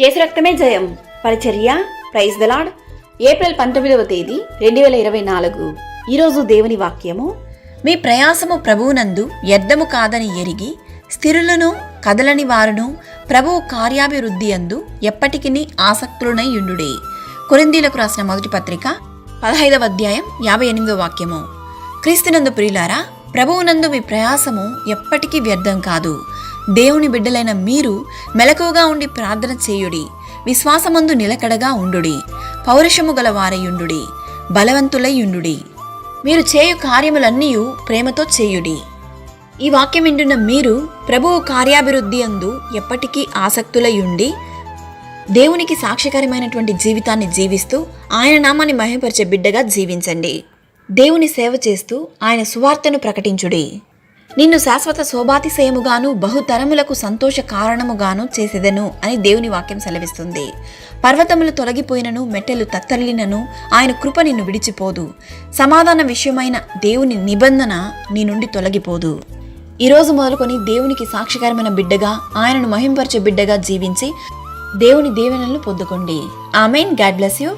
యేసు రక్తమే జయం. పరిచర్య ప్రైజ్ దలాడ్ ఏప్రిల్ పంతొమ్మిదవ తేదీ రెండు వేల ఇరవై నాలుగు. ఈరోజు దేవుని వాక్యము. మీ ప్రయాసము ప్రభువునందు వ్యర్థము కాదని ఎరిగి స్థిరులను కదలని వారును ప్రభువు కార్యాభివృద్ధి అందు ఎప్పటికీ ఆసక్తులనై యుండుడే కొరిందీలకు రాసిన మొదటి పత్రిక పదహైదవ అధ్యాయం యాభై ఎనిమిదవ వాక్యము. క్రీస్తునందు ప్రియులారా ప్రభువునందు మీ ప్రయాసము ఎప్పటికీ వ్యర్థం కాదు. దేవుని బిడ్డలైన మీరు మెలకువగా ఉండి ప్రార్థన చేయుడి విశ్వాసమందు నిలకడగా ఉండుడి పౌరుషము గల వారయుండుడి బలవంతులయుండుడి. మీరు చేయు కార్యములన్నీ ప్రేమతో చేయుడి. ఈ వాక్యం వింటున్న మీరు ప్రభువు కార్యాభివృద్ధి అందు ఎప్పటికీ ఆసక్తులయుండి దేవునికి సాక్షికరమైనటువంటి జీవితాన్ని జీవిస్తూ ఆయన నామాన్ని మహిమపరిచే బిడ్డగా జీవించండి. దేవుని సేవ చేస్తూ ఆయన సువార్తను ప్రకటించుడి. నిన్ను శాశ్వత శోభాతిశయముగాను బహుతరములకు సంతోష కారణముగాను చేసేదను అని దేవుని వాక్యం సెలవిస్తుంది. పర్వతములు తొలగిపోయినను మెట్టెలు తత్తరిలినను ఆయన కృప నిన్ను విడిచిపోదు. సమాధాన విషయమైన దేవుని నిబంధన నీ నుండి తొలగిపోదు. ఈరోజు మొదలుకొని దేవునికి సాక్షికరమైన బిడ్డగా ఆయనను మహింపరిచే బిడ్డగా జీవించి దేవుని దీవెనలను పొందుకోండి. ఆమెన్. God bless you.